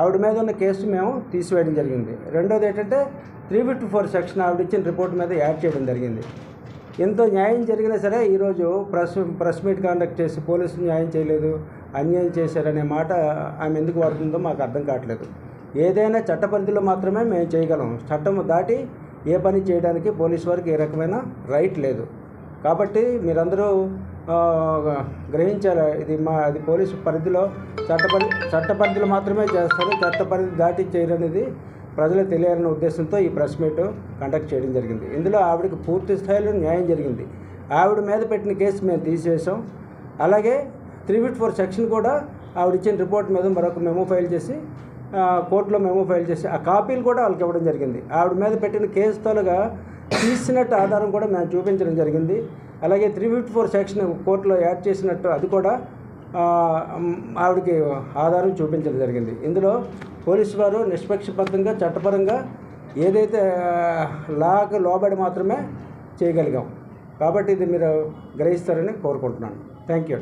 ఆవిడ మీద ఉన్న కేసు మేము తీసివేయడం జరిగింది. రెండోది ఏంటంటే త్రీ ఫిఫ్టీ ఫోర్ సెక్షన్ ఆవిడ ఇచ్చిన రిపోర్ట్ మీద యాడ్ చేయడం జరిగింది. ఎంతో న్యాయం జరిగినా సరే ఈరోజు ప్రెస్ ప్రెస్ మీట్ కండక్ట్ చేసి పోలీసులు న్యాయం చేయలేదు అన్యాయం చేశారనే మాట ఆమె ఎందుకు వాడుతుందో మాకు అర్థం కావట్లేదు. ఏదైనా చట్ట పరిధిలో మాత్రమే మేము చేయగలం. చట్టం దాటి ఏ పని చేయడానికి పోలీస్ వారికి ఏ రకమైన రైట్ లేదు. కాబట్టి మీరందరూ గ్రహించారు గ్రహించాలి. ఇది మా అది పోలీసు పరిధిలో చట్ట పరి చట్ట పరిధిలో మాత్రమే చేస్తారు. చట్ట పరిధి దాటి చేయరనేది ప్రజలు తెలియాలనే ఉద్దేశంతో ఈ ప్రెస్ మీట్ కండక్ట్ చేయడం జరిగింది. ఇందులో ఆవిడకి పూర్తి స్థాయిలో న్యాయం జరిగింది. ఆవిడ మీద పెట్టిన కేసు మేము తీసేసాం అలాగే త్రీ ఫిఫ్టీ ఫోర్ సెక్షన్ కూడా ఆవిడ ఇచ్చిన రిపోర్ట్ మీద మరొక మెమో ఫైల్ చేసి కోర్టులో మెమో ఫైల్ చేసి ఆ కాపీలు కూడా వాళ్ళకి ఇవ్వడం జరిగింది. ఆవిడ మీద పెట్టిన కేసు తోలుగా తీసినట్టు ఆధారం కూడా మేము చూపించడం జరిగింది. అలాగే త్రీ ఫిఫ్టీ ఫోర్ సెక్షన్ కోర్టులో యాడ్ చేసినట్టు అది కూడా ఆవిడకి ఆధారం చూపించడం జరిగింది. ఇందులో పోలీసు వారు నిష్పక్షపాతంగా చట్టపరంగా ఏదైతే లాకు లోబడి మాత్రమే చేయగలిగాం. కాబట్టి ఇది మీరు గ్రహిస్తారని కోరుకుంటున్నాను. Thank you.